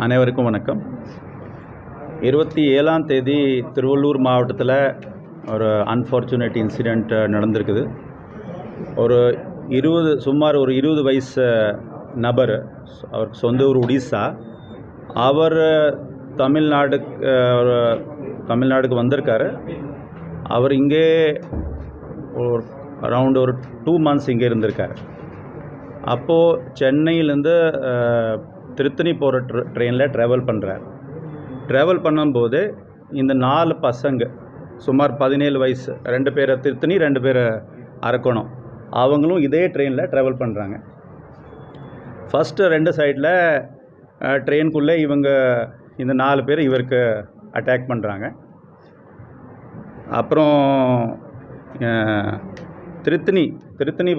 அனைவருக்கும் வணக்கம். இருபத்தி ஏழாம் தேதி திருவள்ளூர் மாவட்டத்தில் ஒரு அன்ஃபார்ச்சுனேட் இன்சிடெண்ட் நடந்திருக்குது. ஒரு இருபது சுமார் ஒரு இருபது வயசு நபர் அவர் சொந்த ஊர் ஒடிசா அவர் தமிழ்நாடு ஒரு தமிழ்நாடுக்கு வந்திருக்காரு. அவர் இங்கே ஒரு அரவுண்ட் ஒரு டூ மந்த்ஸ் இங்கே இருந்திருக்காரு. அப்போது சென்னையிலேருந்து திருத்தணி போகிற ட்ர ட்ரெயினில் ட்ராவல் பண்ணுறாரு. ட்ராவல் பண்ணும்போது இந்த நாலு பசங்க சுமார் பதினேழு வயசு ரெண்டு பேரை திருத்தணி ரெண்டு பேரை அரக்கோணம் அவங்களும் இதே ட்ரெயினில் ட்ராவல் பண்ணுறாங்க. ஃபஸ்ட்டு ரெண்டு சைடில் ட்ரெயின்குள்ளே இவங்க இந்த நாலு பேர் இவருக்கு அட்டாக் பண்ணுறாங்க. அப்புறம் திருத்தணி திருத்தணி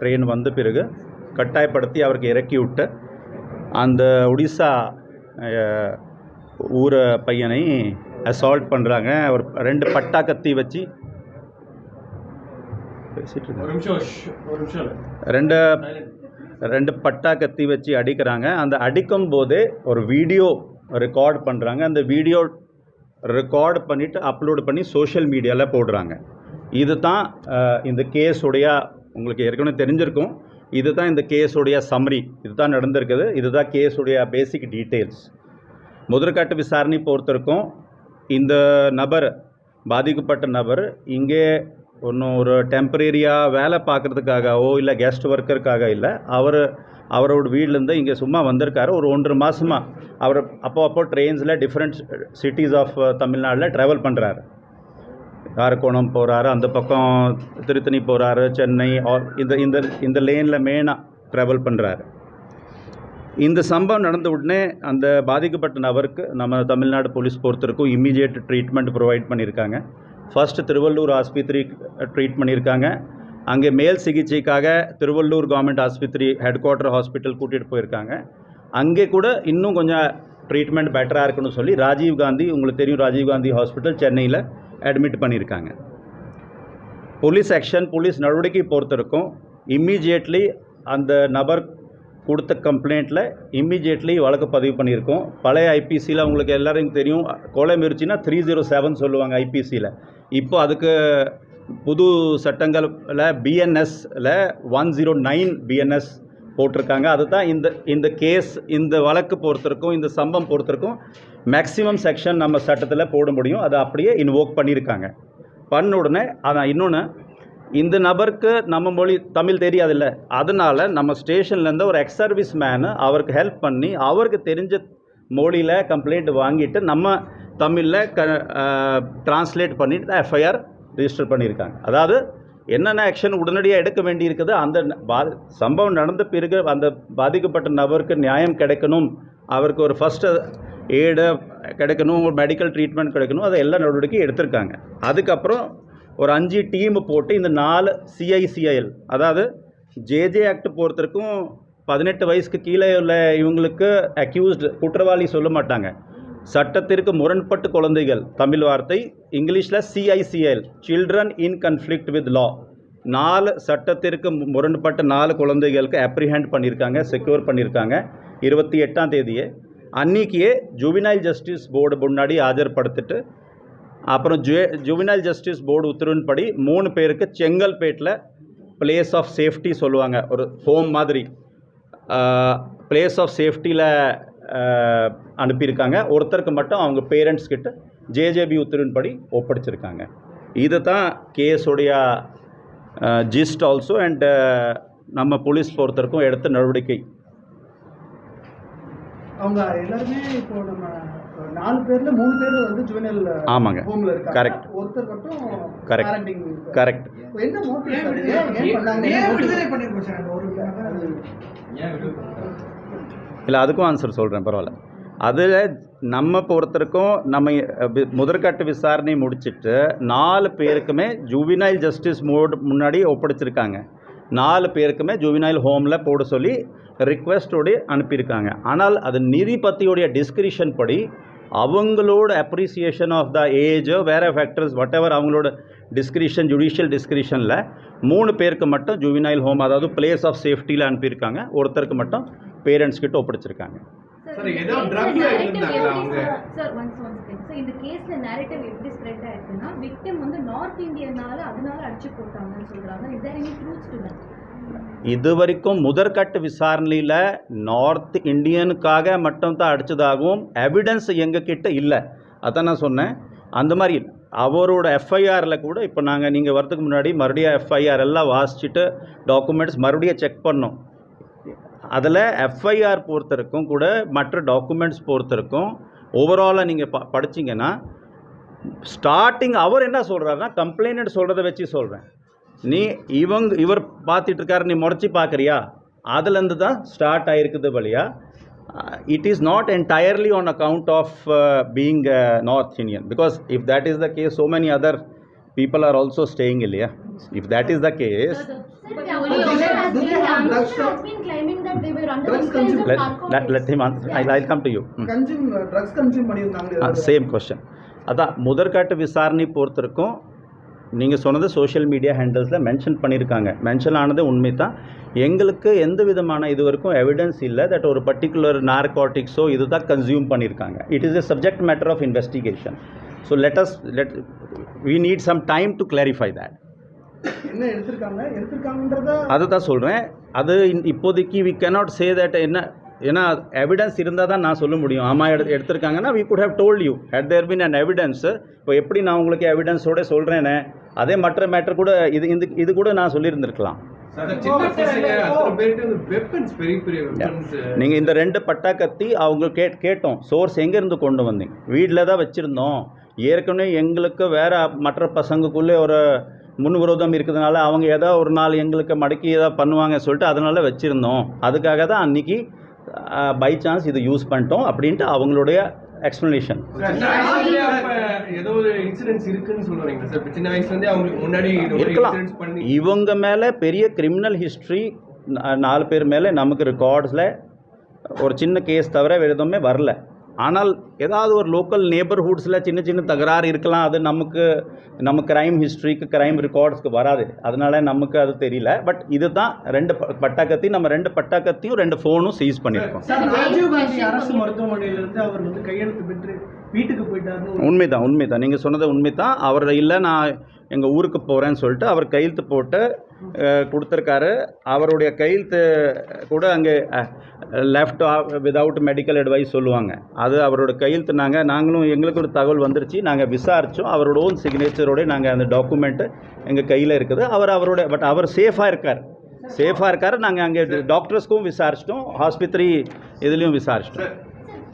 ட்ரெயின் வந்த பிறகு கட்டாயப்படுத்தி அவருக்கு இறக்கி விட்டு அந்த ஒடிசா ஊர பையனை அசால்ட் பண்ணுறாங்க ஒரு ரெண்டு பட்டா கத்தி வச்சு. ரெண்டு ரெண்டு பட்டா கத்தி வச்சு அடிக்கிறாங்க. அந்த அடிக்கும் போதே ஒரு வீடியோ ரெக்கார்ட் பண்ணுறாங்க அந்த வீடியோ ரெக்கார்ட் பண்ணிவிட்டு அப்லோட் பண்ணி சோஷியல் மீடியாவில் போடுறாங்க. இது தான் இந்த கேஸுடைய உங்களுக்கு ஏற்கனவே தெரிஞ்சிருக்கும். இது தான் இந்த கேஸுடைய சம்ரி இது தான் நடந்திருக்குது. இதுதான் கேஸுடைய பேசிக் டீட்டெயில்ஸ் முதற்கட்ட விசாரணை பொறுத்திருக்கும். இந்த நபர் பாதிக்கப்பட்ட நபர் இங்கே ஒன்றும் ஒரு டெம்பரரியாக வேலை பார்க்குறதுக்காகவோ இல்லை கெஸ்ட் ஒர்க்கருக்காக இல்லை அவர் அவரோட வீட்லேருந்து இங்கே சும்மா வந்திருக்காரு. ஒரு ஒன்றரை மாதமாக அவர் அப்போ அப்போ ட்ரெயின்ஸில் டிஃப்ரெண்ட் சிட்டிஸ் ஆஃப் தமிழ்நாட்டில் ட்ராவல் பண்ணுறாரு அரக்கோணம் போகிறாரு அந்த பக்கம் திருத்தணி போகிறாரு சென்னை ஆர் இந்த இந்த இந்த லேனில் மெயினாக ட்ராவல் பண்ணுறாரு இந்த சம்பவம் நடந்த உடனே அந்த பாதிக்கப்பட்ட நபருக்கு நம்ம தமிழ்நாடு போலீஸ் பொறுத்தருக்கும் இம்மீடியட் ட்ரீட்மெண்ட் ப்ரொவைட் பண்ணியிருக்காங்க. ஃபர்ஸ்ட் திருவள்ளூர் ஆஸ்பத்திரி ட்ரீட் பண்ணியிருக்காங்க. அங்கே மேல் சிகிச்சைக்காக திருவள்ளூர் கவர்மெண்ட் ஆஸ்பத்திரி ஹெட் குவார்ட்டர் ஹாஸ்பிட்டல் கூட்டிகிட்டு போயிருக்காங்க. அங்கே கூட இன்னும் கொஞ்சம் ட்ரீட்மெண்ட் பெட்டராக இருக்குன்னு சொல்லி ராஜீவ் காந்தி உங்களுக்கு தெரியும் ராஜீவ் காந்தி ஹாஸ்பிட்டல் சென்னையில் அட்மிட் பண்ணியிருக்காங்க. போலீஸ் ஆக்ஷன் போலீஸ் நடவடிக்கை பொறுத்திருக்கும். இம்மீடியட்லி அந்த நபர் கொடுத்த கம்ப்ளைண்ட்டில் இம்மீடியட்லி வழக்கு பதிவு பண்ணியிருக்கோம். பழைய ஐபிசியில் உங்களுக்கு எல்லாருக்கும் தெரியும். கொலை முயற்சினா த்ரீ ஜீரோ செவன் சொல்லுவாங்க ஐபிசியில் இப்போ அதுக்கு புது சட்டங்களில் பிஎன்எஸில் ஒன் ஜீரோ நைன் பிஎன்எஸ் போட்டிருக்காங்க. அதுதான் இந்த இந்த கேஸ் இந்த வழக்கு பொறுத்திருக்கும் இந்த சம்பவம் பொறுத்திருக்கும் மேக்ஸிமம் செக்ஷன் நம்ம சட்டத்தில் போட முடியும். அதை அப்படியே இன்வோக் பண்ணியிருக்காங்க. பண்ண உடனே அதான் இன்னொன்று இந்த நபருக்கு நம்ம மொழி தமிழ் தெரியாதில்ல. அதனால் நம்ம ஸ்டேஷன்லேருந்து ஒரு எக்ஸ் சர்வீஸ் மேனு அவருக்கு ஹெல்ப் பண்ணி அவருக்கு தெரிஞ்ச மொழியில் கம்ப்ளைண்ட் வாங்கிட்டு நம்ம தமிழில் க ட்ரான்ஸ்லேட் பண்ணிட்டு எஃப்ஐஆர் ரிஜிஸ்டர் பண்ணியிருக்காங்க. அதாவது என்னென்ன ஆக்ஷன் உடனடியாக எடுக்க வேண்டியிருக்குது அந்த பா சம்பவம் நடந்த பிறகு அந்த பாதிக்கப்பட்ட நபருக்கு நியாயம் கிடைக்கணும். அவருக்கு ஒரு ஃபஸ்ட்டு ஏடு கிடைக்கணும் ஒரு மெடிக்கல் ட்ரீட்மெண்ட் கிடைக்கணும் அதை எல்லா நடவடிக்கையும் எடுத்திருக்காங்க. அதுக்கப்புறம் ஒரு அஞ்சு டீம் போட்டு இந்த நாலு சிஐசிஐஎல் அதாவது ஜேஜே ஆக்ட் பொறுத்தருக்கும் பதினெட்டு வயசுக்கு கீழே உள்ள இவங்களுக்கு அக்யூஸ்டு குற்றவாளி சொல்ல மாட்டாங்க. சட்டத்திற்கு முரண்பட்டு குழந்தைகள். தமிழ் வார்த்தை இங்கிலீஷில் CICL children in conflict with law நாலு சட்டத்திற்கு முரண்பட்ட நாலு குழந்தைகளுக்கு அப்ரிஹேண்ட் பண்ணியிருக்காங்க செக்யூர் பண்ணியிருக்காங்க இருபத்தி எட்டாம் தேதியே. அன்றைக்கியே ஜுவினைல் ஜஸ்டிஸ் போர்டு முன்னாடி ஆஜர்படுத்திட்டு அப்புறம் ஜு ஜுவினைல் ஜஸ்டிஸ் போர்டு உத்தரவின்படி மூணு பேருக்கு செங்கல்பேட்டில் பிளேஸ் ஆஃப் சேஃப்டி சொல்லுவாங்க. ஒரு ஹோம் மாதிரி. பிளேஸ் ஆஃப் சேஃப்டியில் அனுப்பியிருக்காங்க. ஒருத்தருக்கு மட்டும் அவங்க பேரண்ட்ஸ் கிட்ட ஜேஜேபி உத்தரவின்படி ஒப்படைச்சிருக்காங்க. இது தான் கேஸுடைய ஜிஸ்ட் ஆல்சோ அண்ட் நம்ம போலீஸ் பொறுத்தவரைக்கும் எடுத்த நடவடிக்கை. அவங்க எல்லாருமே இப்போ நம்ம நாலு பேர்ல மூணு பேர் வந்து ஜுவனல் ஆமாங்க. ஹோம்ல இருக்காங்க. Correct. ஒருத்தர் மட்டும் கரெக்ட் இப்போ என்ன மோட்டிவ் ஏன் பண்ணாங்க? ஏன் விடுதலை பண்ணிருக்கோம் சார்? அந்த ஒரு இல்லை அதுக்கும் ஆன்சர் சொல்கிறேன் பரவாயில்ல. அதில் நம்ம பொறுத்தருக்கும் நம்ம முதற்கட்ட விசாரணை முடிச்சுட்டு நாலு பேருக்குமே ஜூவினைல் ஜஸ்டிஸ் மோட் முன்னாடி ஒப்படைச்சிருக்காங்க. நாலு பேருக்குமே ஜூவினைல் ஹோமில் போட சொல்லி ரிக்வெஸ்டோடு அனுப்பியிருக்காங்க. ஆனால் அது நீதிபதியோடைய டிஸ்கிரிஷன் படி அவங்களோட அப்ரிசியேஷன் ஆஃப் த ஏஜோ வேறு ஃபேக்டர்ஸ் வாட் எவர் அவங்களோட டிஸ்கிரிஷன் ஜுடிஷியல் டிஸ்கிரிஷனில் மூணு பேருக்கு மட்டும் ஜுவினைல் ஹோம் அதாவது பிளேஸ் ஆஃப் சேஃப்டியில் அனுப்பியிருக்காங்க. ஒருத்தருக்கு மட்டும் பேரண்ட்ஸ் கிட்ட ஒப்படைச்சிருக்காங்க. சார் சார் ஏதோ ட்ரக்ல இருந்தாங்களா அவங்க? சார் ஒன்ஸ் ஒன்ஸ் ஸோ இந்த கேஸ்ல நேரேட்டிவ் எப்படி ஸ்ப்ரெட் ஆயிருக்குன்னா விக்டிம் வந்து நார்த் இந்தியனால அதனால அடிச்சு போட்டாங்கன்னு சொல்றாங்க. Is there any truths to that இது வரைக்கும் முதற்கட்ட விசாரணையில் நார்த் இந்தியனுக்காக மட்டும் தான் அடித்ததாகவும் எவிடன்ஸ் எங்ககிட்ட இல்லை. அதான் நான் சொன்னேன். அந்த மாதிரி அவரோட எஃப்ஐஆரில் கூட இப்போ நாங்கள் நீங்கள் வரதுக்கு முன்னாடி மறுபடியும் எஃப்ஐஆர் எல்லாம் வாசிச்சுட்டு டாக்குமெண்ட்ஸ் மறுபடியும் செக் பண்ணோம். அதில் எஃப்ஐஆர் பொறுத்தருக்கும் கூட மற்ற டாக்குமெண்ட்ஸ் பொறுத்தருக்கும். ஓவராலாக நீங்கள் ப படிச்சீங்கன்னா ஸ்டார்டிங் அவர் என்ன சொல்கிறாருன்னா கம்ப்ளைண்ட் சொல்கிறத வச்சு சொல்கிறேன் நீ இவங்க இவர் பார்த்துட்ருக்காரு நீ முறைச்சி பார்க்குறியா? அதுலேருந்து தான் ஸ்டார்ட் ஆகிருக்குது வழியா. It is not entirely on account of being North Indian because if that is the case so many other people are also staying இல்லையா if that is the case the that let, let, let him answer. I'll, I'll come to you. Same question அதான் முதற்காட்டு விசாரணை பொறுத்திருக்கும் நீங்கள் சொன்னது social media ஹேண்டல்ஸில் mention பண்ணியிருக்காங்க. Mention ஆனது உண்மை தான் எங்களுக்கு எந்த விதமான இது வரைக்கும் எவிடன்ஸ் இல்லை தட் ஒரு பர்டிகுலர் நார்காட்டிக்ஸோ இது தான் கன்சியூம் பண்ணியிருக்காங்க. It is a subject matter of investigation so let us let we need some time to clarify that என்ன எடுத்திருக்காங்க? எடுத்திருக்காங்கன்றத அதை தான் சொல்கிறேன் அது இன்- இப்போதைக்கு வி cannot சே தட் என்ன ஏன்னா எவிடன்ஸ் இருந்தால் தான் நான் சொல்ல முடியும். ஆமாம் எடு எடுத்திருக்காங்கன்னா we could have told you. Had there been an evidence இப்போ எப்படி நான் உங்களுக்கு எவிடன்ஸோட சொல்கிறேனே அதே மற்ற மேட்டர் கூட இது இந்த இது கூட நான் சொல்லியிருந்திருக்கலாம். அத்தனை நீங்கள் இந்த ரெண்டு பட்டா கத்தி அவங்க கே கேட்டோம். சோர்ஸ் எங்கேருந்து கொண்டு வந்தீங்க? வீட்டில் தான் வச்சுருந்தோம். ஏற்கனவே எங்களுக்கு வேற மற்ற பசங்களுக்குள்ளே ஒரு முன்விரோதம் இருக்கிறதுனால அவங்க ஏதோ ஒரு நாள் எங்களுக்கு மடக்கி ஏதோ பண்ணுவாங்க சொல்லிட்டு அதனால வச்சுருந்தோம். அதுக்காக தான் அன்றைக்கி பை சான்ஸ் இது யூஸ் பண்ணிட்டோம் அப்படின்ட்டு அவங்களுடைய எக்ஸ்ப்ளனேஷன் இருக்கலாம். இவங்க மேலே பெரிய கிரிமினல் ஹிஸ்ட்ரி நாலு பேர் மேலே நமக்கு ரெக்கார்ட்ஸில் ஒரு சின்ன கேஸ் தவிர வேறு எதுவுமே வரல. ஆனால் ஏதாவது ஒரு லோக்கல் நேபர்ஹுட்ஸில் சின்ன சின்ன தகராறு இருக்கலாம். அது நமக்கு நம்ம கிரைம் ஹிஸ்ட்ரிக்கு கிரைம் ரெக்கார்ட்ஸ்க்கு வராது. அதனால நமக்கு அது தெரியல. பட் இதுதான் ரெண்டு ப- பட்டாக்கத்தி நம்ம ரெண்டு பட்டாக்கத்தியும் ரெண்டு ஃபோனும் சீஸ் பண்ணியிருக்கோம். சார் ராஜீவ் காந்தி அரசு மருத்துவமனையிலிருந்து அவர் வந்து கையெழுத்து பெற்று வீட்டுக்கு போயிட்டாருன்னு ஒரு- உண்மைதான் உண்மைதான். நீங்கள் சொன்னது உண்மைதான். அவர் இல்லை நான் எங்கள் ஊருக்கு போகிறேன்னு சொல்லிட்டு அவர் கையெழுத்து போட்டு கொடுத்துருக்காரு. அவருடைய கையெழுத்து கூட அங்கே லெஃப்ட் விதவுட் மெடிக்கல் அட்வைஸ் சொல்லுவாங்க. அது அவரோட கையெழுத்து. நாங்கள் நாங்களும் எங்களுக்கு ஒரு தகவல் வந்துருச்சு. நாங்கள் விசாரித்தோம் அவரோட ஓன் சிக்னேச்சரோட நாங்கள் அந்த டாக்குமெண்ட்டு எங்கள் கையில் இருக்குது. அவர் அவரோட பட் அவர் சேஃபாக இருக்கார். சேஃபாக இருக்கார். நாங்கள் அங்கே டாக்டர்ஸ்க்கும் விசாரிச்சிட்டோம். ஆஸ்பத்திரி இதுலேயும் விசாரிச்சிட்டோம்.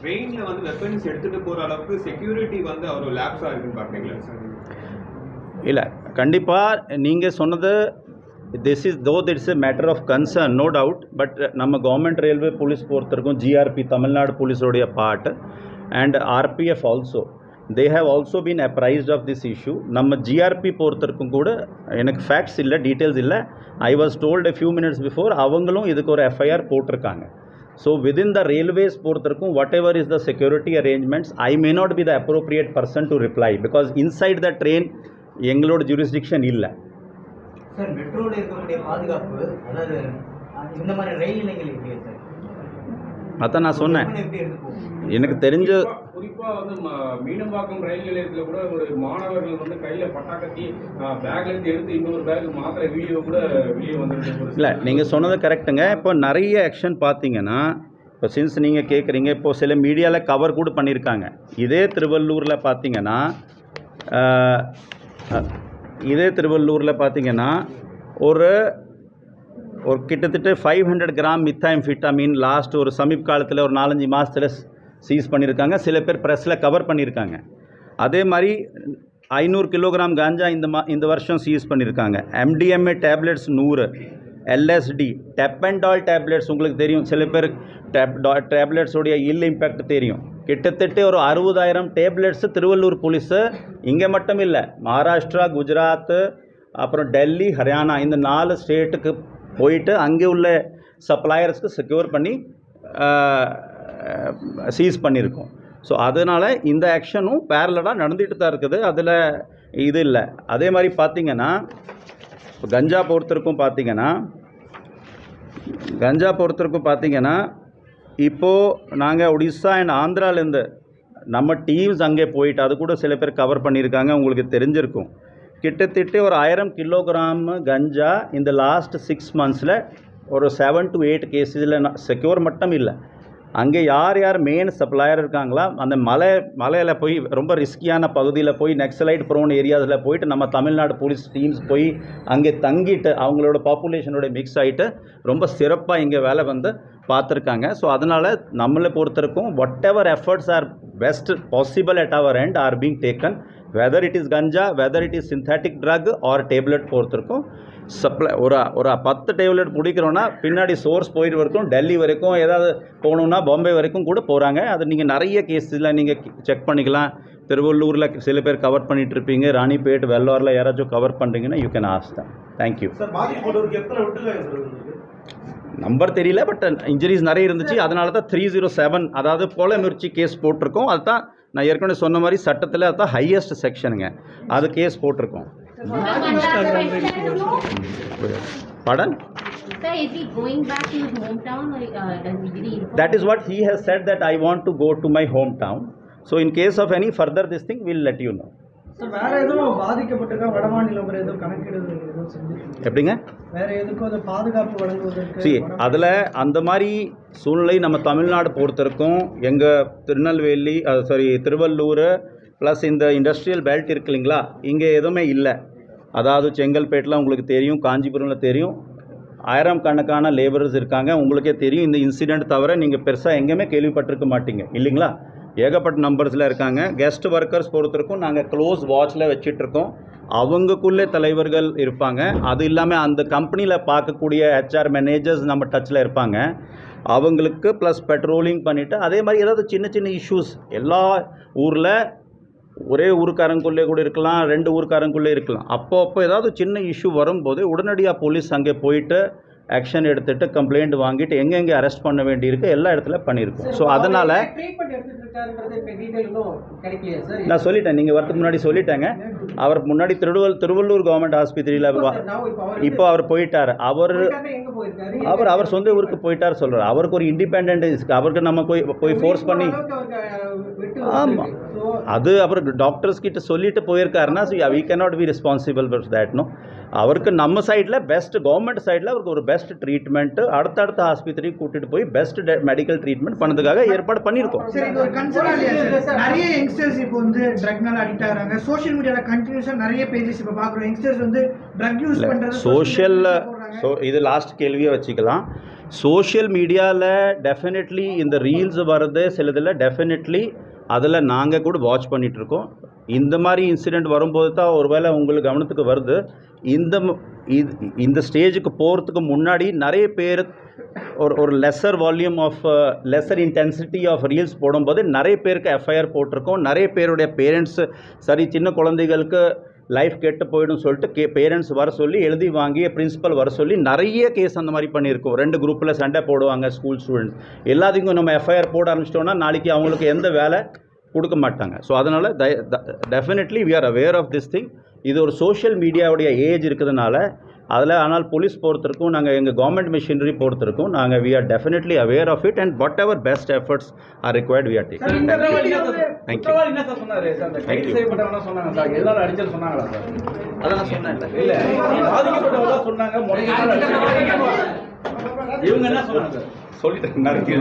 ட்ரெயினில் வந்து வெப்பன்ஸ் எடுத்துகிட்டு போகிற அளவுக்கு செக்யூரிட்டி வந்து அவர் லேப்ஸாக இருக்குன்னு பாக்குறீங்களா சார் இல்லை கண்டிப்பாக நீங்கள் சொன்னது this is though that's a matter of concern no doubt but நம்ம கவர்மெண்ட் ரயில்வே போலீஸ் பொறுத்தவரைக்கும் GRP Tamil Nadu போலீஸோடைய part and RPF also they have also been apprised of this issue நம்ம ஜிஆர்பி பொறுத்தருக்கும் கூட எனக்கு ஃபேக்ட்ஸ் இல்லை டீட்டெயில்ஸ் இல்லை. I was told few minutes before அவங்களும் இதுக்கு ஒரு எஃப்ஐஆர் போட்டிருக்காங்க. ஸோ விதின் த ரயில்வேஸ் பொறுத்தவரைக்கும் whatever is the security arrangements I may not be the appropriate person to reply because inside the train எங்களோட jurisdiction இல்லை. Sir மெட்ரோவில் இருக்கக்கூடிய பாதுகாப்பு அதாவது இந்த மாதிரி ரயில் நிலையங்கள் இல்லையா சார் அதான் நான் சொன்னேன். எப்படி எனக்கு தெரிஞ்ச குறிப்பா- குறிப்பா வந்து மீனம்பாக்கம் ரயில் நிலையத்துல கூட ஒரு மாணவர்கள் வந்து கையில பட்டாக்கத்தி அஹ், பேக்ல இருந்து எடுத்து இன்னொரு பேக் மாத்திர வீடியோ கூட வெளியே வந்துருக்கு இல்லை நீங்கள் சொன்னது கரெக்டுங்க இப்போ நிறைய ஆக்ஷன் பார்த்தீங்கன்னா இப்போ சின்ஸ் நீங்கள் கேட்குறீங்க இப்போ சில மீடியாவில் கவர் கூட பண்ணியிருக்காங்க இதே திருவள்ளூரில் பார்த்தீங்கன்னா இதே திருவள்ளூரில் பார்த்தீங்கன்னா ஒரு ஒரு கிட்டத்தட்ட five hundred gram methamphetamine last ஒரு சமீப காலத்தில் ஒரு நாலஞ்சு மாதத்தில் சீஸ் பண்ணியிருக்காங்க சில பேர் ப்ரெஸ்ஸில் கவர் பண்ணியிருக்காங்க அதே மாதிரி ஐநூறு கிலோகிராம் காஞ்சா இந்த மா இந்த வருஷம் சீஸ் பண்ணியிருக்காங்க எம்டிஎம்ஏ டேப்லெட்ஸ் நூறு எல்எஸ்டி டெப்பன்டால் டேப்லெட்ஸ் உங்களுக்கு தெரியும். சில பேர் டேப் டேப்லெட்ஸோடைய இல் இம்பேக்ட் தெரியும். கிட்டத்தட்ட ஒரு அறுபதாயிரம் டேப்லெட்ஸு திருவள்ளூர் போலீஸு. இங்கே மட்டும் இல்லை மகாராஷ்டிரா குஜராத்து அப்புறம் டெல்லி ஹரியானா இந்த நாலு ஸ்டேட்டுக்கு போயிட்டு அங்கே உள்ள சப்ளையர்ஸ்க்கு செக்யூர் பண்ணி சீஸ் பண்ணியிருக்கோம். ஸோ அதனால் இந்த ஆக்ஷனும் பேரலடாக நடந்துகிட்டு தான் இருக்குது. அதில் இது இல்லை. அதே மாதிரி பார்த்திங்கன்னா கஞ்சா பொறுத்தருக்கும் பார்த்திங்கன்னா கஞ்சா பொறுத்தருக்கும் பார்த்தீங்கன்னா இப்போது நாங்கள் ஒடிசா அண்ட் ஆந்திராலேருந்து நம்ம டீம்ஸ் அங்கே போயிட்டு அது கூட சில பேர் கவர் பண்ணியிருக்காங்க உங்களுக்கு தெரிஞ்சிருக்கும். கிட்டத்தட்ட ஒரு ஆயிரம் கிலோகிராம் கஞ்சா இந்த லாஸ்ட் சிக்ஸ் மந்த்ஸில் ஒரு செவன் டு எயிட் கேஸில் செக்யூர் மட்டும் இல்லை. அங்கே யார் யார் மெயின் சப்ளையர் இருக்காங்களோ அந்த மலை மலையில் போய் ரொம்ப ரிஸ்கியான பகுதியில் போய் நெக்ஸலைட் ப்ரோன் ஏரியாஸில் போயிட்டு நம்ம தமிழ்நாடு போலீஸ் டீம்ஸ் போய் அங்கே தங்கிட்டு அவங்களோட பாப்புலேஷனோட மிக்ஸ் ஆகிட்டு ரொம்ப சிறப்பாக இங்கே வேலை வந்து பார்த்துருக்காங்க. ஸோ அதனால் நம்மளை பொறுத்தருக்கும் whatever efforts are best possible at our end are being taken whether it is ganja whether it is synthetic drug or tablet பொறுத்திருக்கும். Supply ஒரு ஒரு பத்து டேப்லெட் பிடிக்கிறோன்னா பின்னாடி சோர்ஸ் போயிட்டு வரைக்கும் டெல்லி வரைக்கும் ஏதாவது போகணுன்னா பாம்பே வரைக்கும் கூட போகிறாங்க அது நீங்கள் நிறைய கேஸில் நீங்கள் செக் பண்ணிக்கலாம். திருவள்ளூரில் சில பேர் கவர் பண்ணிட்டு இருப்பீங்க. ராணிப்பேட் வெள்ளூரில் யாராச்சும் கவர் பண்ணுறீங்கன்னா யூ கேன் ஆஸ்க் தான் தேங்க்யூ நம்பர் தெரியல பட் இன்ஜுரிஸ் நிறைய இருந்துச்சு. அதனால தான் த்ரீ ஜீரோ செவன் அதாவது கொலை முயற்சி கேஸ் போட்டிருக்கோம். அதுதான் நான் ஏற்கனவே சொன்ன மாதிரி சட்டத்தில் அதுதான் ஹையஸ்ட் செக்ஷனுங்க அது கேஸ் போட்டிருக்கோம் Biden Sir, is he going back to his hometown or uh, does he, did he inform? that is what he has said that I want to go to my hometown. So in case of any further this thing, we'll let you know. வேற எதுவும் பாதிக்கப்பட்டிருக்கா? எதுவும் கணக்கீடு எப்படிங்க? வேற எதுக்கும் அது பாதுகாப்பு வழங்குவதற்கு சி வட- அதில் அந்த மாதிரி சூழ்நிலை நம்ம தமிழ்நாடு பொறுத்திருக்கும். எங்கள் திருநெல்வேலி சாரி திருவள்ளூர் ப்ளஸ் இந்த இண்டஸ்ட்ரியல் பெல்ட் இருக்கு இல்லைங்களா? இங்கே எதுவுமே இல்லை. அதாவது செங்கல்பேட்டில் உங்களுக்கு தெரியும் காஞ்சிபுரமில் தெரியும். ஆயிரம் கணக்கான லேபரர்ஸ் இருக்காங்க. உங்களுக்கே தெரியும் இந்த இன்சிடெண்ட் தவிர நீங்கள் பெருசாக எங்கேயுமே கேள்விப்பட்டிருக்க மாட்டீங்க. இல்லைங்களா? ஏகப்பட்ட நம்பர்ஸில் இருக்காங்க. கெஸ்ட் ஒர்க்கர்ஸ் பொறுத்திருக்கும். நாங்கள் க்ளோஸ் வாட்சில் வச்சிட்ருக்கோம் அவங்கக்குள்ளே தலைவர்கள் இருப்பாங்க. அது இல்லாமல் அந்த கம்பெனியில் பார்க்கக்கூடிய ஹெச்ஆர் மேனேஜர்ஸ் நம்ம டச்சில் இருப்பாங்க. அவங்களுக்கு ப்ளஸ் பெட்ரோலிங் பண்ணிவிட்டு அதே மாதிரி ஏதாவது சின்ன சின்ன இஷ்யூஸ் எல்லா ஊரில் ஒரே ஊருக்காரங்குள்ளே கூட இருக்கலாம் ரெண்டு ஊருக்காரங்குள்ளே இருக்கலாம். அப்போ அப்போ ஏதாவது சின்ன இஷ்யூ வரும்போது உடனடியாக போலீஸ் அங்கே போயிட்டு ஆக்ஷன் எடுத்துட்டு கம்ப்ளைண்ட் வாங்கிட்டு எங்கெங்கே அரெஸ்ட் பண்ண வேண்டியிருக்கு எல்லா இடத்துல பண்ணியிருக்கோம். ஸோ அதனால் நான் சொல்லிட்டேன் நீங்கள் வரதுக்கு முன்னாடி சொல்லிட்டேங்க. அவர் முன்னாடி திருவள்ளூர் திருவள்ளூர் கவர்மெண்ட் ஆஸ்பத்திரியில் இப்போ அவர் இப்போ அவர் போயிட்டார். அவர் அவர் அவர் சொந்த ஊருக்கு போயிட்டார் சொல்கிறார் அவருக்கு ஒரு இண்டிபெண்ட் அவருக்கு நம்ம போய் போய் ஃபோர்ஸ் பண்ணி ஆமா. அது அவர் டாக்டர்ஸ் கிட்ட சொல்லிட்டு போயிருக்காருன்னா so we cannot be responsible for that no அவருக்கு நம்ம சைடில் பெஸ்ட் கவர்மெண்ட் சைடில் அவருக்கு ஒரு பெஸ்ட் ட்ரீட்மெண்ட்டு அடுத்தடுத்த ஆஸ்பத்திரிக்கு கூட்டிட்டு போய் பெஸ்ட் மெடிக்கல் ட்ரீட்மெண்ட் பண்ணதுக்காக ஏற்பாடு பண்ணியிருக்கோம். சரி இது ஒரு கன்சர்ன் இல்லையா சார் நிறைய யங்ஸ்டர்ஸ் இப்போ வந்து ட்ரக்னால அடிக்ட் ஆகுறாங்க. சோஷியல் மீடியால கண்டினியூஸா நிறைய பேஜஸ் இப்போ பார்க்குறோம். யங்ஸ்டர்ஸ் வந்து ட்ரக் யூஸ் பண்றது சோஷியல் ஸோ இது லாஸ்ட் கேள்வியை வச்சுக்கலாம். சோஷியல் மீடியாவில் டெஃபினெட்லி இந்த ரீல்ஸ் வர்றது சிலதில் டெஃபினெட்லி அதில் நாங்கள் கூட வாட்ச் பண்ணிகிட்ருக்கோம் இந்த மாதிரி இன்சிடெண்ட் வரும்போது தான் ஒருவேளை உங்களுக்கு கவனத்துக்கு வருது. இந்த இது- இந்த ஸ்டேஜுக்கு போகிறதுக்கு முன்னாடி நிறைய பேர் ஒரு ஒரு lesser volume of lesser intensity of reels போடும்போது நிறைய பேருக்கு எஃப்ஐஆர் போட்டிருக்கோம். நிறைய பேருடைய பேரண்ட்ஸ் சரி சின்ன குழந்தைகளுக்கு லைஃப் கெட்டு போயிடும் சொல்லிட்டு கே பேரண்ட்ஸ் வர சொல்லி எழுதி வாங்கி பிரின்ஸிபல் வர சொல்லி நிறைய கேஸ் அந்த மாதிரி பண்ணியிருக்கோம். ரெண்டு குரூப்பில் சண்டை போடுவாங்க ஸ்கூல் ஸ்டூடெண்ட்ஸ் எல்லாத்துக்கும் நம்ம எஃப்ஐஆர் போட ஆரம்பிச்சிட்டோன்னா நாளைக்கு அவங்களுக்கு எந்த வேலை? கொடுக்க மாட்டாங்க. ஸோ அதனால் definitely we are aware of this thing இது ஒரு சோஷியல் மீடியாவுடைய ஏஜ் இருக்கிறதுனால அதில் ஆனால் போலீஸ் பொறுத்திருக்கும் நாங்கள் எங்கள் கவர்மெண்ட் மிஷினரி பொறுத்திருக்கும் நாங்கள் we are definitely aware of it and whatever best efforts are required we are take thank you. இவங்க என்ன சொல்லிட்டேன்